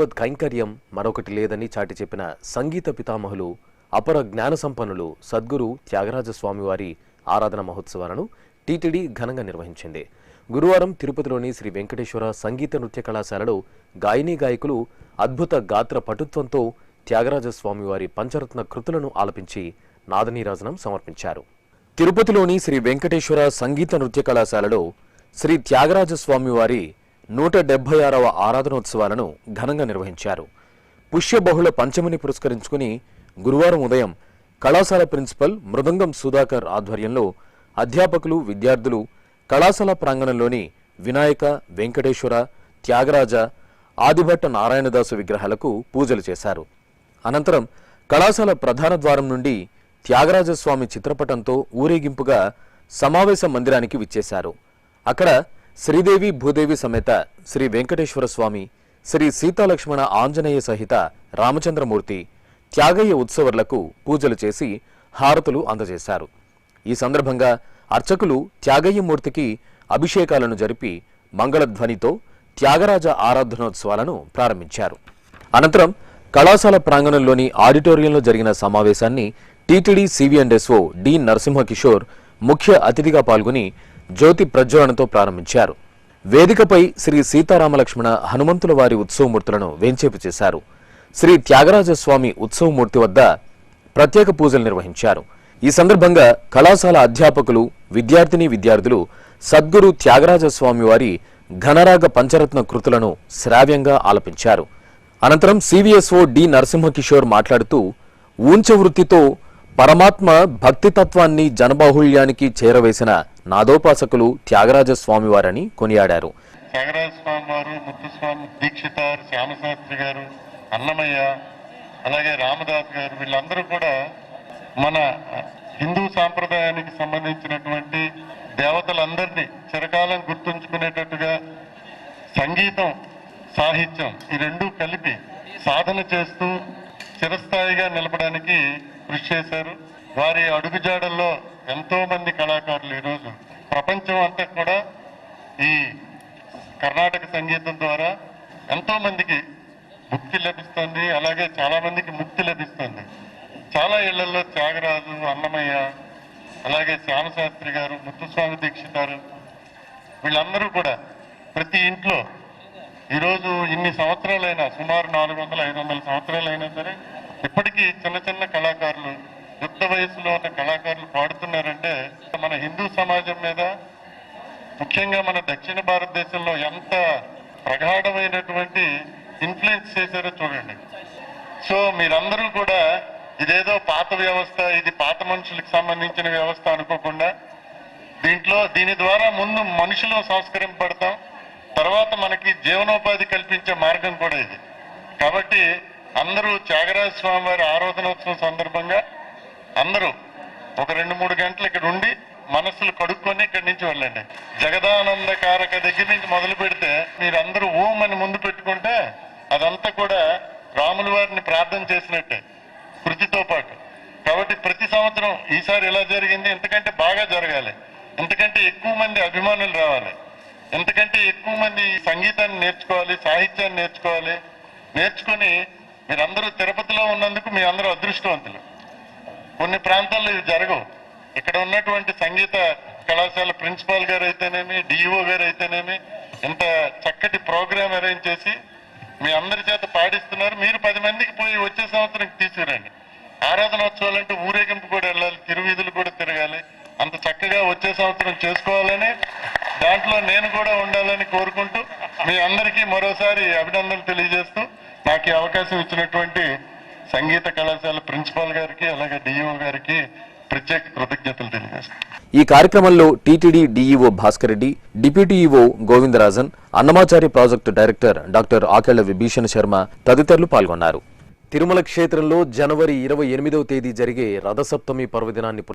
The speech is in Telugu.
భగవద్ కైంకర్యం మరొకటి లేదని చాటి చెప్పిన సంగీత పితామహులు అపర జ్ఞాన సంపన్నులు సద్గురు త్యాగరాజ ఆరాధన మహోత్సవాలను టీటీడీ ఘనంగా నిర్వహించింది. గురువారం తిరుపతిలోని శ్రీ వెంకటేశ్వర సంగీత నృత్య కళాశాలలో గాయనీ గాయకులు అద్భుత గాత్ర పటుత్వంతో త్యాగరాజ పంచరత్న కృతులను ఆలపించి నాదనీరాజనం సమర్పించారు. తిరుపతిలోని శ్రీ వెంకటేశ్వర సంగీత నృత్య కళాశాలలో శ్రీ త్యాగరాజ నూట డెబ్బై ఆరవ ఆరాధనోత్సవాలను ఘనంగా నిర్వహించారు. పుష్యబహుళ పంచమిని పురస్కరించుకుని గురువారం ఉదయం కళాశాల ప్రిన్సిపల్ మృదంగం సుధాకర్ ఆధ్వర్యంలో అధ్యాపకులు విద్యార్థులు కళాశాల ప్రాంగణంలోని వినాయక వెంకటేశ్వర త్యాగరాజ ఆదిభట్ట నారాయణదాసు విగ్రహాలకు పూజలు చేశారు. అనంతరం కళాశాల ప్రధాన ద్వారం నుండి త్యాగరాజస్వామి చిత్రపటంతో ఊరేగింపుగా సమావేశ మందిరానికి విచ్చేశారు. అక్కడ శ్రీదేవి భూదేవి సమేత శ్రీ వెంకటేశ్వర స్వామి శ్రీ సీతాలక్ష్మణ ఆంజనేయ సహిత రామచంద్రమూర్తి త్యాగయ్య ఉత్సవర్లకు పూజలు చేసి హారతులు అందజేశారు. ఈ సందర్భంగా అర్చకులు త్యాగయ్య మూర్తికి అభిషేకాలను జరిపి మంగళధ్వనితో త్యాగరాజ ఆరాధనోత్సవాలను ప్రారంభించారు. అనంతరం కళాశాల ప్రాంగణంలోని ఆడిటోరియంలో జరిగిన సమావేశాన్ని టీటీడీ సివిఎండ్ఎస్ఓ డి నరసింహకిషోర్ ముఖ్య అతిథిగా పాల్గొని జ్యోతి ప్రజ్వలనతో ప్రారంభించారు. వేదికపై శ్రీ సీతారామలక్ష్మణ హనుమంతుల వారి ఉత్సవమూర్తులను వేంచేపు చేశారు. శ్రీ త్యాగరాజస్వామి ఉత్సవమూర్తి వద్ద ప్రత్యేక పూజలు నిర్వహించారు. ఈ సందర్భంగా కళాశాల అధ్యాపకులు విద్యార్థిని విద్యార్థులు సద్గురు త్యాగరాజస్వామి వారి ఘనరాగ పంచరత్న కృతులను శ్రావ్యంగా ఆలపించారు. అనంతరం సివిఎస్ఓ డి నరసింహకిషోర్ మాట్లాడుతూ ఊంచవృత్తితో పరమాత్మ భక్తి తత్వాన్ని జనబాహుళ్యానికి చేరవేసిన నాదోపాసకులు త్యాగరాజ స్వామివారని కొనియాడారు. త్యాగరాజ స్వామి వారు ముత్తుస్వామి దీక్షితారు శ్యామశాస్త్రి గారు అన్నమయ్య అలాగే రామదాస్ గారు వీళ్ళందరూ కూడా మన హిందూ సాంప్రదాయానికి సంబంధించినటువంటి దేవతలందరినీ చిరకాలం గుర్తుంచుకునేటట్టుగా సంగీతం సాహిత్యం ఈ రెండు కలిపి సాధన చేస్తూ చిరస్థాయిగా నిలపడానికి కృషి చేశారు. వారి అడుగుజాడల్లో ఎంతో మంది కళాకారులు ఈరోజు ప్రపంచం అంతా కూడా ఈ కర్ణాటక సంగీతం ద్వారా ఎంతో మందికి ముక్తి లభిస్తుంది. అలాగే చాలా మందికి ముక్తి లభిస్తుంది. చాలా ఇళ్ళలో త్యాగరాజు అన్నమయ్య అలాగే శ్యామశాస్త్రి గారు ముత్తుస్వామి దీక్షితారు. వీళ్ళందరూ కూడా ప్రతి ఇంట్లో ఈరోజు ఇన్ని సంవత్సరాలైనా సుమారు నాలుగు వందల ఐదు వందల సంవత్సరాలైనా సరే ఇప్పటికీ చిన్న చిన్న కళాకారులు యుక్త వయసులో ఉన్న కళాకారులు పాడుతున్నారంటే మన హిందూ సమాజం మీద ముఖ్యంగా మన దక్షిణ భారతదేశంలో ఎంత ప్రగాఢమైనటువంటి ఇన్ఫ్లుయెన్స్ చేశారో చూడండి. సో మీరందరూ కూడా ఇదేదో పాత వ్యవస్థ ఇది పాత మనుషులకు సంబంధించిన వ్యవస్థ అనుకోకుండా దీంట్లో దీని ద్వారా ముందు మనుషులు సంస్కరింపడతాం తర్వాత మనకి జీవనోపాధి కల్పించే మార్గం కూడా ఇది. కాబట్టి అందరూ త్యాగరాజ స్వామి వారి ఆరాధనోత్సవం సందర్భంగా అందరూ ఒక రెండు మూడు గంటలు ఇక్కడ ఉండి మనస్సులు కడుక్కొని ఇక్కడి నుంచి వెళ్ళండి. జగదానంద కారక దగ్గర నుంచి మొదలు పెడితే మీరందరూ ఓం అని ముందు పెట్టుకుంటే అదంతా కూడా రాముల వారిని ప్రార్థన చేసినట్టే కృతితో పాటు. కాబట్టి ప్రతి సంవత్సరం ఈసారి ఇలా జరిగింది? ఎందుకంటే బాగా జరగాలి. ఎంతకంటే ఎక్కువ మంది అభిమానులు రావాలి. ఎంతకంటే ఎక్కువ మంది సంగీతాన్ని నేర్చుకోవాలి సాహిత్యాన్ని నేర్చుకోవాలి. నేర్చుకుని మీరందరూ తిరుపతిలో ఉన్నందుకు మీ అందరూ అదృష్టవంతులు. కొన్ని ప్రాంతాల్లో ఇవి జరగవు. ఇక్కడ ఉన్నటువంటి సంగీత కళాశాల ప్రిన్సిపాల్ గారు అయితేనేమి డిఈఓ గారు అయితేనేమి ఇంత చక్కటి ప్రోగ్రాం అరేంజ్ చేసి మీ అందరి చేత పాడిస్తున్నారు. మీరు పది మందికి పోయి వచ్చే సంవత్సరం తీసుకురండి. ఆరాధనోత్సవాలు అంటే ఊరేగింపు కూడా వెళ్ళాలి తిరువీధులు కూడా తిరగాలి. అంత చక్కగా వచ్చే సంవత్సరం చేసుకోవాలని దాంట్లో నేను కూడా ఉండాలని కోరుకుంటూ మీ అందరికీ మరోసారి అభినందనలు తెలియజేస్తూ నాకు ఈ అవకాశం ఇచ్చినటువంటి సంగీత కళాశాల ప్రిన్సిపాల్ గారికి అలాగే డిఈఓ గారికి ప్రత్యేక కృతజ్ఞతలు తెలియజేస్తాను ఈ కార్యక్రమంలో TTD DEO Bhaskar Reddy deputy EO Govindarajan Annamachari project director doctor Akella Vibhishan Sharma తదితరులు పాల్గొన్నారు. తిరుమల క్షేత్రంలో జనవరి ఇరవై ఎనిమిదవ తేదీ జరిగే రథసప్తమి పర్వదినాన్ని